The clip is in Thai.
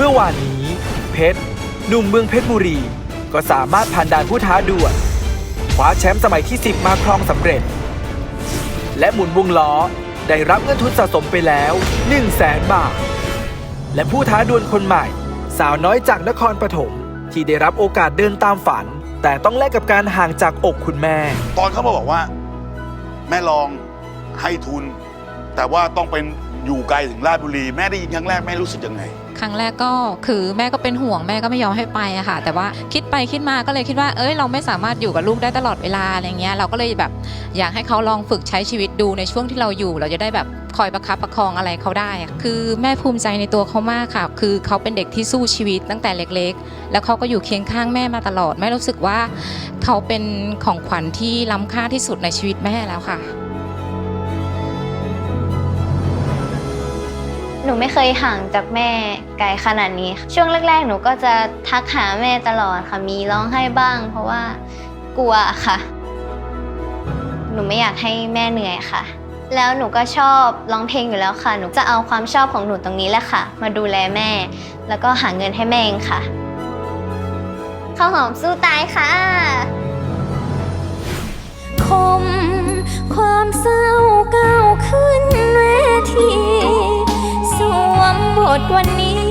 เมื่อวานนี้ เพชรหนุ่มเมืองเพชรบุรี ก็สามารถผ่านด่านผู้ท้าดวลคว้าแชมป์สมัยที่ 10 มาครองสำเร็จ และหมุนวงล้อได้รับเงินทุนสะสมไปแล้ว1 0 0 0 0แสนบาท และผู้ท้าดวลคนใหม่ สาวน้อยจากนครปฐมที่ได้รับโอกาสเดินตามฝัน แต่ต้องแลกกับการห่างจากอกคุณแม่ ตอนเขามาบอกว่า แม่ลองให้ทุน แต่ว่าต้องเป็นอยู่ไกลถึงราชบุรี แม่ได้ยินครั้งแรกแม่รู้สึกยังไง ครั้งแรกก็คือแม่ก็เป็นห่วงแม่ก็ไม่ยอมให้ไปอะค่ะ แต่ว่าคิดไปคิดมาก็เลยคิดว่าเอ้ยเราไม่สามารถอยู่กับลูกได้ตลอดเวลาอะไรเงี้ยเราก็เลยแบบอยากให้เขาลองฝึกใช้ชีวิตดูในช่วงที่เราอยู่ เราจะได้แบบคอยประคับประคองอะไรเขาได้ คือแม่ภูมิใจในตัวเขามากค่ะ คือเขาเป็นเด็กที่สู้ชีวิตตั้งแต่เล็กๆ แล้วเขาก็อยู่เคียงข้างแม่มาตลอด แม่รู้สึกว่าเขาเป็นของขวัญที่ล้ำค่าที่สุดในชีวิตแม่แล้วค่ะ หนูไม่เคยห่างจากแม่ไกลขนาดนี้ช่วงแรก ๆ หนูก็จะทักหาแม่ตลอดค่ะ มีร้องไห้บ้าง เพราะว่ากลัวค่ะ หนูไม่อยากให้แม่เหนื่อยค่ะ แล้วหนูก็ชอบร้องเพลงอยู่แล้วค่ะ หนูจะเอาความชอบของหนูตรงนี้แหละค่ะ มาดูแลแม่ แล้วก็หาเงินให้แม่เองค่ะข้าวหอมสู้ตายค่ะ ดวันนี้